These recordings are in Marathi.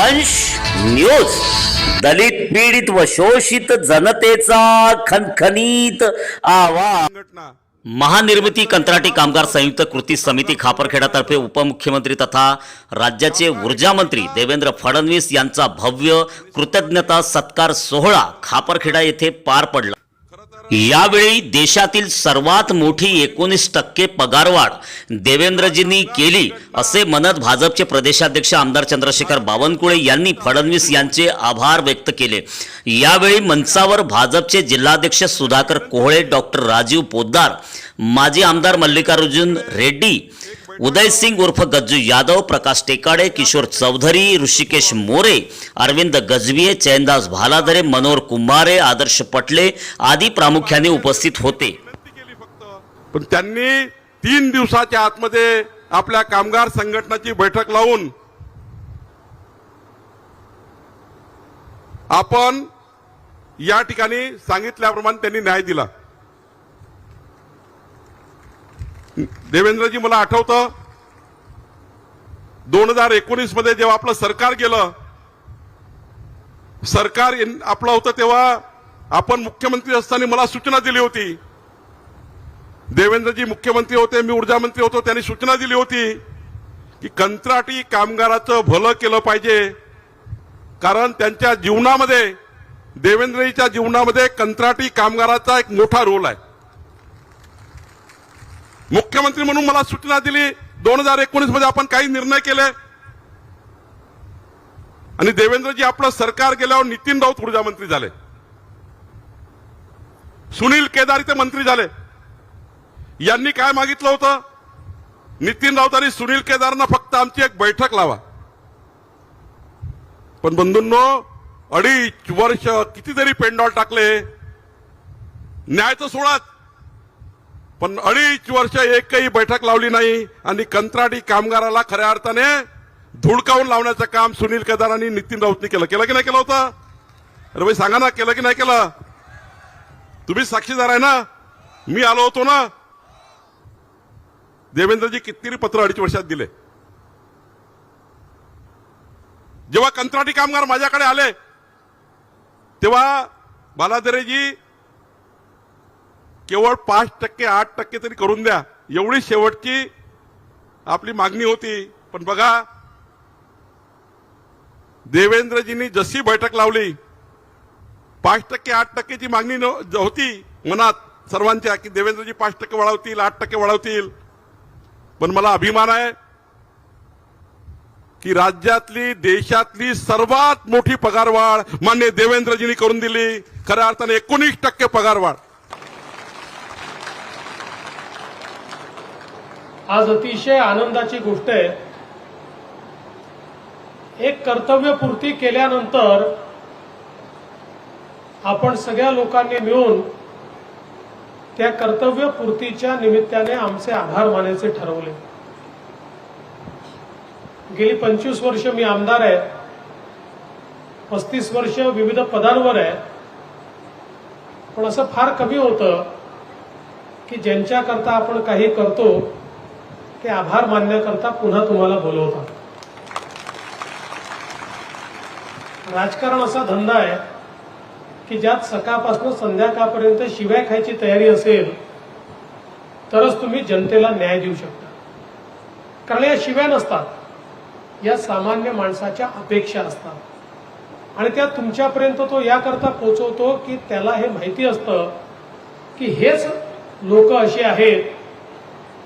वंश न्यूज दलित पीडित व शोषित जनतेचा खनखनीत आवाज. महानिर्मिती कंत्राटी कामगार संयुक्त कृती समिती खापरखेडातर्फे उपमुख्यमंत्री तथा राज्याचे ऊर्जा मंत्री देवेंद्र फडणवीस यांचा भव्य कृतज्ञता सत्कार सोहळा खापरखेडा येथे पार पडला. यावेळी देशातील सर्वात मोठी एकोणीस टक्के पगारवाढ देवेंद्रजींनी केली असे म्हणत भाजपचे प्रदेशाध्यक्ष आमदार चंद्रशेखर बावनकुळे यांनी फडणवीस यांचे आभार व्यक्त केले. यावेळी मंचावर भाजपचे जिल्हाध्यक्ष सुधाकर कोहळे डॉक्टर राजीव पोद्दार माजी आमदार मल्लिकार्जुन रेड्डी उदय सिंग उर्फ गज्जू यादव प्रकाश टेकाडे किशोर चौधरी ऋषिकेश मोरे अरविंद गजवीये चैनदास भालादरे मनोहर कुंभारे आदर्श पटले आदी प्रामुख्याने उपस्थित होते. फक्त पण त्यांनी तीन दिवसाच्या आतमध्ये आपल्या कामगार संघटनाची बैठक लावून आपण या ठिकाणी सांगितल्याप्रमाणे त्यांनी न्याय दिला. देवेंद्रजी मला आठवतं दोन हजार एकोणीसमध्ये जेव्हा आपलं सरकार गेलं सरकार आपलं होतं तेव्हा आपण मुख्यमंत्री असताना मला सूचना दिली होती. देवेंद्रजी मुख्यमंत्री होते मी ऊर्जा मंत्री होतो त्यांनी सूचना दिली होती की कंत्राटी कामगाराचं भलं केलं पाहिजे. कारण त्यांच्या जीवनामध्ये देवेंद्रजीच्या जीवनामध्ये कंत्राटी कामगाराचा एक मोठा रोल आहे. मुख्यमंत्री म्हणून मला सूचना दिली. दोन हजार एकोणीसमध्ये आपण काही निर्णय केले. आणि देवेंद्रजी आपलं सरकार गेल्यावर नितीन राऊत ऊर्जा मंत्री झाले. सुनील केदार इथे मंत्री झाले. यांनी काय मागितलं होतं? नितीन राऊत आणि सुनील केदारना फक्त आमची एक बैठक लावा. पण बंधूंनो अडीच वर्ष कितीतरी पेंडॉल टाकले. न्यायचं सोडाच. पण अडीच वर्ष एकही बैठक लावली नाही आणि कंत्राटी कामगाराला खऱ्या अर्थाने धुडकावून लावण्याचं काम सुनील केदार आणि नितीन राऊतनी केलं. केलं की नाही केलं होतं? अरे भाई सांगा ना केलं की नाही केलं? तुम्ही साक्षीदार आहे ना? मी आलो होतो ना? देवेंद्रजी कितीतरी पत्र अडीच वर्षात दिले. जेव्हा कंत्राटी कामगार माझ्याकडे आले तेव्हा बालादरेजी केवळ पाच टक्के आठ टक्के तरी करून द्या. एवढी शेवटची आपली मागणी होती. पण बघा देवेंद्रजींनी जशी बैठक लावली पाच टक्के आठ टक्केची मागणी न- होती मनात सर्वांच्या की देवेंद्रजी पाच टक्के वाढवतील आठ टक्के वाढवतील पण मला अभिमान आहे की राज्यातली देशातली सर्वात मोठी पगारवाढ मान्य देवेंद्रजींनी करून दिली. खऱ्या अर्थाने एकोणीस टक्के पगारवाढ. आज अतिशय आनंदाची गोष्ट आहे. एक कर्तव्यपूर्ती केल्यानंतर आपण सगळ्या लोकांनी मिळून त्या कर्तव्यपूर्तीच्या निमित्ताने आमचे आभार मानायचे ठरवले. गेली पंचवीस वर्ष मी आमदार आहे. पस्तीस वर्ष विविध पदांवर आहे. पण असं फार कमी होतं की ज्यांच्याकरता आपण काही करतो ते आभार मानण्याकरता पुन्हा तुम्हाला बोलवतात राजकारण असा धंदा आहे की ज्यात सकाळपासून संध्याकाळपर्यंत शिव्या खायची तयारी असेल तरच तुम्ही जनतेला न्याय देऊ शकता. कारण या शिव्या नसतात. या सामान्य माणसाच्या अपेक्षा असतात. आणि त्या तुमच्यापर्यंत तो याकरता पोचवतो की त्याला हे माहिती असतं की हेच लोक असे आहेत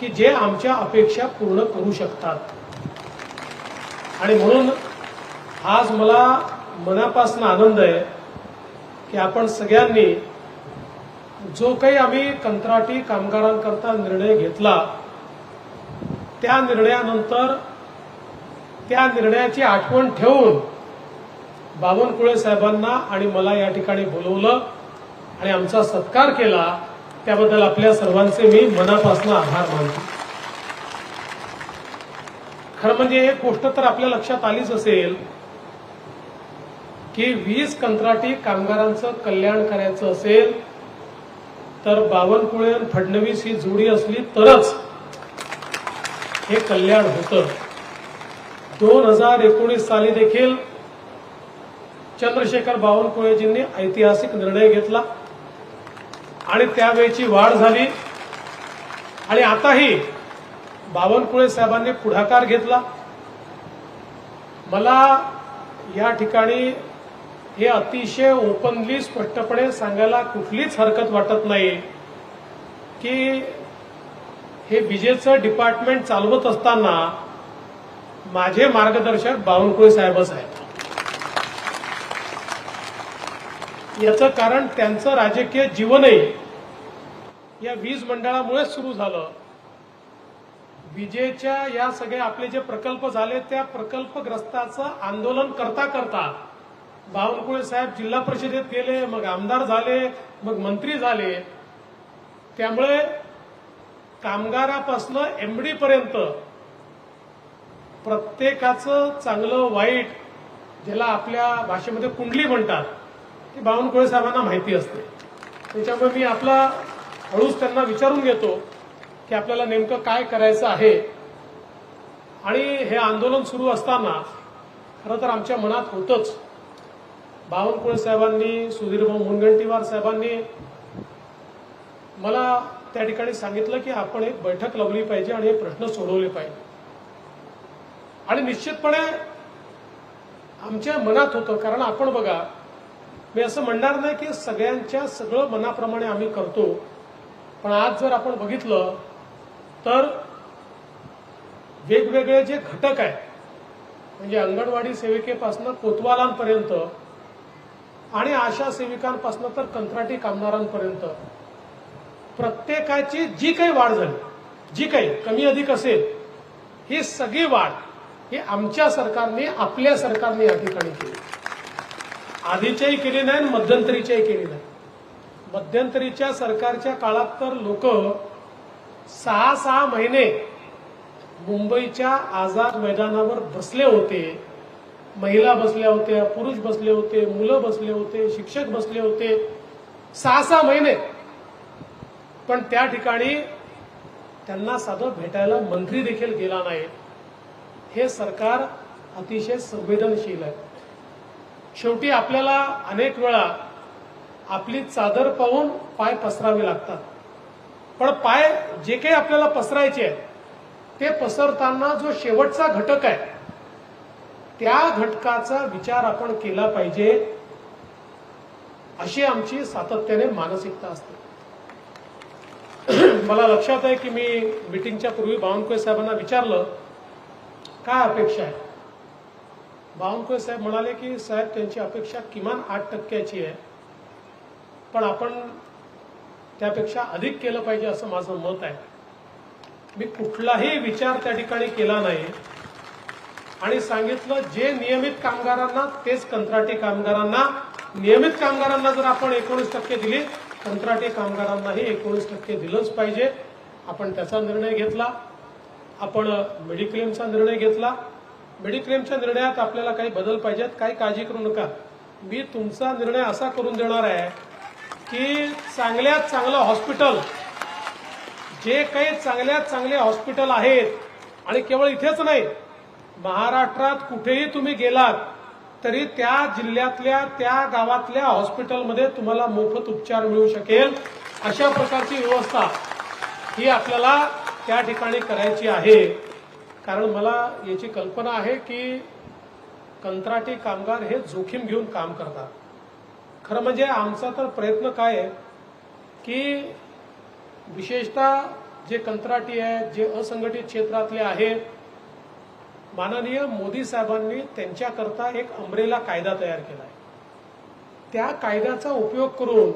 की जे आमच्या अपेक्षा पूर्ण करू शकतात. आणि म्हणून आज मला मनापासून आनंद आहे की आपण सगळ्यांनी जो काही आम्ही कंत्राटी कामगारांकरता निर्णय घेतला त्या निर्णयानंतर त्या निर्णयाची आठवण ठेवून बावनकुळे साहेबांना आणि मला या ठिकाणी बोलवलं आणि आमचा सत्कार केला. त्याबद्दल आपल्या सर्वांचे मी मनापासून आभार मानतो. खरं म्हणजे एक गोष्ट तर आपल्या लक्षात आलीच असेल की वीज कंत्राटी कामगारांचं कल्याण करायचं असेल तर बावनकुळे आणि फडणवीस ही जोडी असली तरच हे कल्याण होतं. दोन हजार एकोणीस साली देखील चंद्रशेखर बावनकुळेजींनी ऐतिहासिक निर्णय घेतला. आणि त्यावेळेची वाढ झाली. आणि आताही बावनकुळे साहेबांनी पुढाकार घेतला. मला या ठिकाणी हे अतिशय ओपनली स्पष्टपणे सांगायला कुठलीच हरकत वाटत नाही की हे विजेचं डिपार्टमेंट चालवत असताना माझे मार्गदर्शक बावनकुळे साहेबच आहेत. याचं कारण त्यांचं राजकीय जीवनही या वीज मंडळामुळेच सुरू झालं. विजेच्या या सगळे आपले जे प्रकल्प झाले त्या प्रकल्पग्रस्ताचं आंदोलन करता करता बावनकुळे साहेब जिल्हा परिषदेत गेले मग आमदार झाले मग मंत्री झाले. त्यामुळे कामगारापासनं एमडी पर्यंत प्रत्येकाचं चांगलं वाईट ज्याला आपल्या भाषेमध्ये कुंडली म्हणतात ती बावनकुळे साहेबांना माहिती असते. त्याच्यामुळे मी आपला हळूच त्यांना विचारून घेतो की आपल्याला नेमकं काय करायचं आहे. आणि हे आंदोलन सुरू असताना खरं तर आमच्या मनात होतंच. बावनकुळे साहेबांनी सुधीरभाऊ मुनगंटीवार साहेबांनी मला त्या ठिकाणी सांगितलं की आपण एक बैठक लावली पाहिजे आणि हे प्रश्न सोडवले पाहिजे. आणि निश्चितपणे आमच्या मनात होतं कारण आपण बघा मी असं म्हणणार नाही की सगळ्यांच्या सगळं मनाप्रमाणे आम्ही करतो पण आज जर आपण बघितलं तर वेगवेगळे जे घटक आहेत म्हणजे अंगणवाडी सेविकेपासून कोतवालांपर्यंत आणि आशा सेविकांपासून तर कंत्राटी कामगारांपर्यंत प्रत्येकाची जी काही वाढ झाली जी काही कमी अधिक असेल ही सगळी वाढ ही आमच्या सरकारने आपल्या सरकारने या ठिकाणी केली. आधीच्याही केली नाही आणि मध्यंतरीच्याही केली नाही. मध्यंतरीच्या सरकारच्या काळात तर लोक सहा सहा महिने मुंबईच्या आझाद मैदानावर बसले होते. महिला बसल्या होत्या पुरुष बसले होते मुलं बसले होते शिक्षक बसले होते. सहा सहा महिने. पण त्या ठिकाणी त्यांना साधं भेटायला मंत्री देखील गेला नाही. हे सरकार अतिशय संवेदनशील आहे. शेवटी आपल्याला अनेक वेळा आपली चादर पाहून पाय पसरावे लागतात. पण पाय जे काही आपल्याला पसरायचे आहेत ते पसरताना जो शेवटचा घटक आहे त्या घटकाचा विचार आपण केला पाहिजे. अशी आमची सातत्याने मानसिकता असते. मला लक्षात आहे की मी मिटिंगच्या पूर्वी बावनकुळे साहेबांना विचारलं काय अपेक्षा आहे? बावनकुळे साहेब म्हणाले की साहेब त्यांची अपेक्षा किमान आठ टक्क्याची आहे. पण आपण त्यापेक्षा अधिक केलं पाहिजे असं माझं मत आहे. मी कुठलाही विचार त्या ठिकाणी केला नाही. आणि सांगितलं जे नियमित कामगारांना तेच कंत्राटी कामगारांना. नियमित कामगारांना जर आपण एकोणीस टक्के दिली कंत्राटी कामगारांनाही एकोणीस टक्के दिलंच पाहिजे. आपण त्याचा निर्णय घेतला. आपण मेडिक्लेमचा निर्णय घेतला. मेडिक्लेमच्या निर्णयात आपल्याला काही बदल पाहिजेत. काही काळजी करू नका. मी तुमचा निर्णय असा करून देणार आहे की चांगल्यात चांगलं हॉस्पिटल जे काही चांगल्यात चांगले हॉस्पिटल आहेत आणि केवळ इथेच नाही महाराष्ट्रात कुठेही तुम्ही गेलात तरी त्या जिल्ह्यातल्या त्या गावातल्या हॉस्पिटलमध्ये तुम्हाला मोफत उपचार मिळू शकेल. अशा प्रकारची व्यवस्था ही आपल्याला त्या ठिकाणी करायची आहे. कारण मला याची कल्पना आहे की कंत्राटी कामगार हे जोखीम घेऊन काम करतात. खरं म्हणजे आमचा तर प्रयत्न काय आहे की विशेषतः जे कंत्राटी आहेत जे असंघटित क्षेत्रातले आहेत माननीय मोदी साहेबांनी त्यांच्याकरता एक अमरेला कायदा तयार केला आहे. त्या कायद्याचा उपयोग करून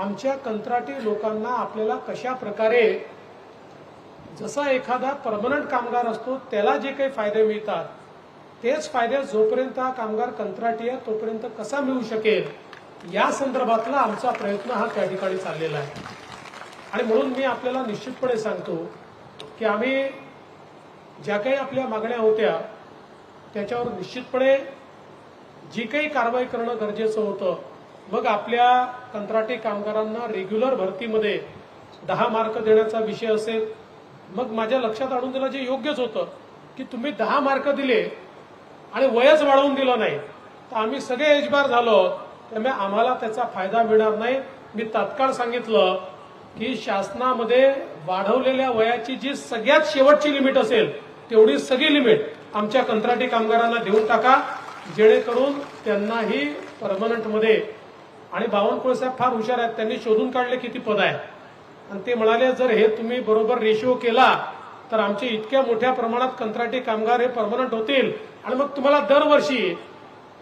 आमच्या कंत्राटी लोकांना आपल्याला कशा प्रकारे जसा एखादा परमनंट कामगार असतो त्याला जे काही फायदे मिळतात तेच फायदे जोपर्यंत हा कामगार कंत्राटी आहे तोपर्यंत कसा मिळू शकेल या संदर्भातला आमचा प्रयत्न हा त्या ठिकाणी चाललेला आहे. आणि म्हणून मी आपल्याला निश्चितपणे सांगतो की आम्ही ज्या काही आपल्या मागण्या होत्या त्याच्यावर निश्चितपणे जी काही कारवाई करणं गरजेचं होतं मग आपल्या कंत्राटी कामगारांना रेग्युलर भरतीमध्ये दहा मार्क देण्याचा विषय असेल मग माझ्या लक्षात आणून दिलं जे योग्यच होतं की तुम्ही दहा मार्क दिले आणि वयच वाढवून दिलं नाही. तर आम्ही सगळे एजबार झालो. त्यामुळे आम्हाला त्याचा फायदा मिळणार नाही. मी तात्काळ सांगितलं की शासनामध्ये वाढवलेल्या वयाची जी सगळ्यात शेवटची लिमिट असेल तेवढी सगळी लिमिट आमच्या कंत्राटी कामगारांना देऊन टाका. जेणेकरून त्यांनाही परमनंटमध्ये आणि बावनकुळे साहेब फार हुशार आहेत. त्यांनी शोधून काढले किती पद आहे आणि ते म्हणाले जर हे तुम्ही बरोबर रेशिओ केला तर आमचे इतक्या मोठ्या प्रमाणात कंत्राटी कामगार हे परमनंट होतील. आणि मग तुम्हाला दरवर्षी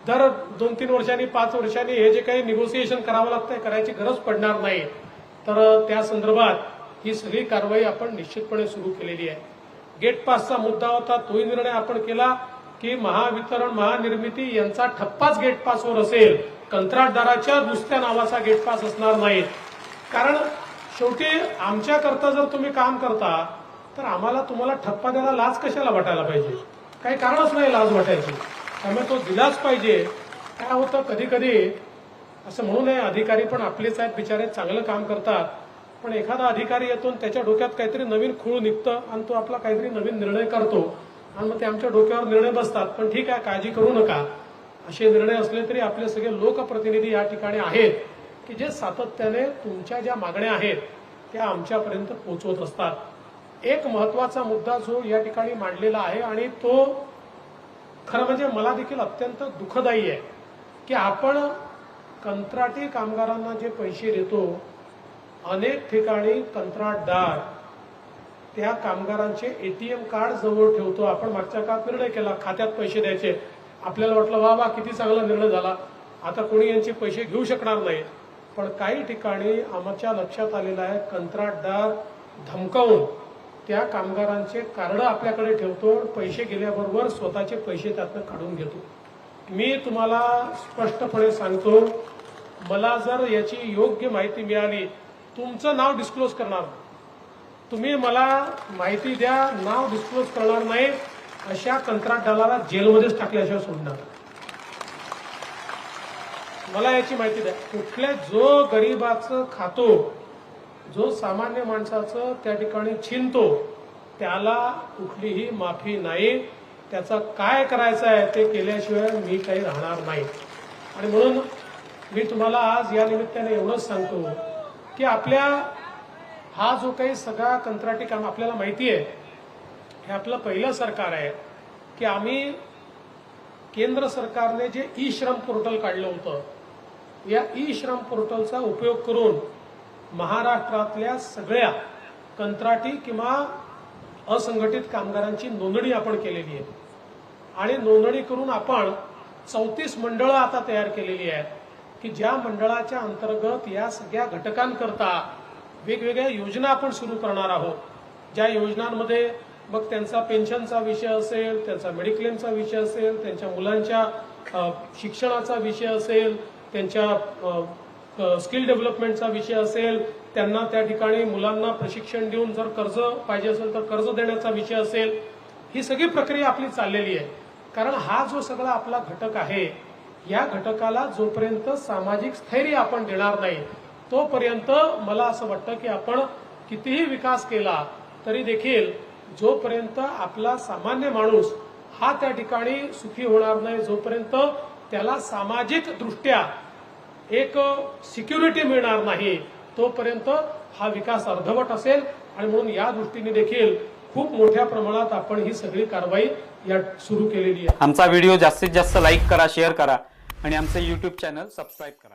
दर दोन तीन वर्षांनी पाच वर्षांनी हे जे काही निगोसिएशन करावं लागतंय करायची गरज पडणार नाही. तर त्या संदर्भात ही सगळी कारवाई आपण निश्चितपणे सुरू केलेली आहे. गेट पासचा मुद्दा होता तोही निर्णय आपण केला की महावितरण महानिर्मिती यांचा ठप्पाच गेट पासवर असेल. कंत्राटदाराच्या दुसऱ्या नावाचा गेट पास असणार नाही. कारण शेवटी आमच्याकरता जर तुम्ही काम करता तर आम्हाला तुम्हाला ठप्पा द्यायला लाज कशाला वाटायला पाहिजे? काही कारणच नाही लाज वाटायची. त्यामुळे तो दिलाच पाहिजे. काय होतं कधी कधी असं म्हणू नये अधिकारी पण आपलेच आहेत बिचारे चांगलं काम करतात पण एखादा अधिकारी येतो त्याच्या डोक्यात काहीतरी नवीन खूळ निघतं आणि तो आपला काहीतरी नवीन निर्णय करतो आणि मग ते आमच्या डोक्यावर निर्णय बसतात. पण ठीक आहे काळजी करू नका. असे निर्णय असले तरी आपले सगळे लोकप्रतिनिधी या ठिकाणी आहेत. की जे सातत्याने तुमच्या ज्या मागण्या आहेत त्या आमच्यापर्यंत पोहोचवत असतात. एक महत्त्वाचा मुद्दा जो या ठिकाणी मांडलेला आहे आणि तो खरं म्हणजे मला देखील अत्यंत दुःखदायी आहे की आपण कंत्राटी कामगारांना जे पैसे देतो अनेक ठिकाणी कंत्राटदार त्या कामगारांचे एटीएम कार्ड जवळ ठेवतो. आपण मागच्या काळात निर्णय केला खात्यात पैसे द्यायचे. आपल्याला वाटलं वा वा किती चांगला निर्णय झाला. आता कोणी यांचे पैसे घेऊ शकणार नाही. पण काही ठिकाणी आमच्या लक्षात आलेलं आहे कंत्राटदार धमकावून त्या कामगारांचे कार्ड आपल्याकडे ठेवतो पैसे गेल्याबरोबर स्वतःचे पैसे त्यातनं काढून घेतो. मी तुम्हाला स्पष्टपणे सांगतो मला जर याची योग्य माहिती मिळाली तुमचं नाव डिस्क्लोज करणार तुम्ही मला माहिती द्या नाव डिस्क्लोज करणार नाही अशा कंत्राटदाराला जेलमध्येच टाकल्याशिवाय सोडणार. मला याची माहिती द्या. कुठल्या जो गरीबाचं खातो जो सामान्य माणसाचं त्या ठिकाणी छिनतो त्याला कुठलीही माफी नाही. त्याचा काय करायचं आहे ते केल्याशिवाय मी काही राहणार नाही. आणि म्हणून मी तुम्हाला आज या निमित्ताने एवढंच सांगतो की आपल्या हा जो काही सगळा कंत्राटी काम आपल्याला माहिती आहे हे आपलं पहिलं सरकार आहे की आम्ही केंद्र सरकारने जे ई श्रम पोर्टल काढलं होतं या ई श्रम पोर्टलचा उपयोग करून महाराष्ट्रातल्या सगळ्या कंत्राटी किंवा असंघटित कामगारांची नोंदणी आपण केलेली आहे. आणि नोंदणी करून आपण चौतीस मंडळं आता तयार केलेली आहेत की ज्या मंडळाच्या अंतर्गत या सगळ्या घटकांकरता वेगवेगळ्या योजना आपण सुरू करणार आहोत. ज्या योजनांमध्ये मग त्यांचा पेन्शनचा विषय असेल त्यांचा मेडिक्लेमचा विषय असेल त्यांच्या मुलांच्या शिक्षणाचा विषय असेल त्यांच्या स्किल डेव्हलपमेंटचा विषय असेल त्यांना त्या ठिकाणी मुलांना प्रशिक्षण देऊन जर कर्ज पाहिजे असेल तर कर्ज देण्याचा विषय असेल ही सगळी प्रक्रिया आपली चाललेली आहे. कारण हा जो सगळा आपला घटक आहे या घटकाला जोपर्यंत सामाजिक स्थैर्य आपण देणार नाही तोपर्यंत मला असं वाटतं की आपण कितीही विकास केला तरी देखील जोपर्यंत आपला सामान्य माणूस हा त्या ठिकाणी सुखी होणार नाही जोपर्यंत त्याला सामाजिक दृष्ट्या एक सिक्युरिटी मिळणार नाही तोपर्यंत हा विकास अर्धवट असेल. आणि म्हणून या दृष्टीने देखील खूप मोठ्या प्रमाणात आपण ही सगळी कारवाई या सुरू केलेली आहे. आमचा व्हिडिओ जास्तीत जास्त लाईक करा शेअर करा आणि आमचं यूट्यूब चॅनल सबस्क्राईब करा.